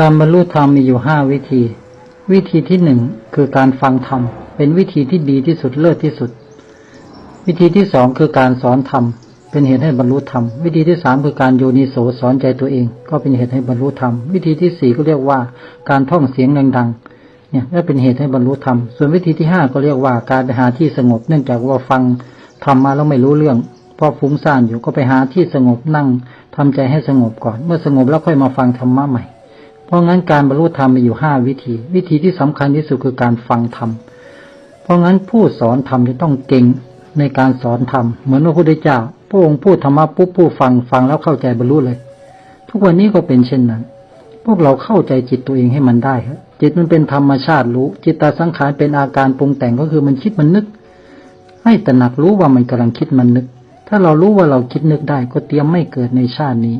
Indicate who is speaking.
Speaker 1: การบรรลุธรรมมีอยู่ห้าวิธี วิธีที่หนึ่งคือการฟังธรรม เป็นวิธีที่ดีที่สุดเลิศที่สุด วิธีที่สองคือการสอนธรรม เป็นเหตุให้บรรลุธรรม วิธีที่สามคือการโยนิโสสอนใจตัวเอง ก็เป็นเหตุให้บรรลุธรรม วิธีที่สี่ก็เรียกว่าการท่องเสียงดังๆ เนี่ยก็เป็นเหตุให้บรรลุธรรม ส่วนวิธีที่ห้าก็เรียกว่าการไปหาที่สงบ เนื่องจากว่าฟังธรรมมาแล้วไม่รู้เรื่องพราะฟุ้งซ่านอยู่ก็ไปหาที่สงบนั่งทำใจให้สงบก่อน เมื่อสงบแล้วค่อยมาฟังธรรมะใหม่ ราะงั้นการบรรลุธรรมมีอยู่ห้าวิธี วิธีที่สำคัญที่สุดคือการฟังธรรม เพราะงั้นผู้สอนธรรมจะต้องเก่งในการสอนธรรม เหมือนพระพุทธเจ้าพระองค์พูดธรรมะปุ๊บผู้ฟังฟังแล้วเข้าใจบรรลุเลย ทุกวันนี้ก็เป็นเช่นนั้น พวกเราเข้าใจจิตตัวเองให้มันได้ครับจิตมันเป็นธรรมชาติรู้ จิตตาสังขารเป็นอาการปรุงแต่งก็คือมันคิดมันนึก ให้ตระหนักรู้ว่ามันกำลังคิดมันนึก ถ้าเรารู้ว่าเราคิดนึกได้ก็เตรียมไม่เกิดในชาตินี้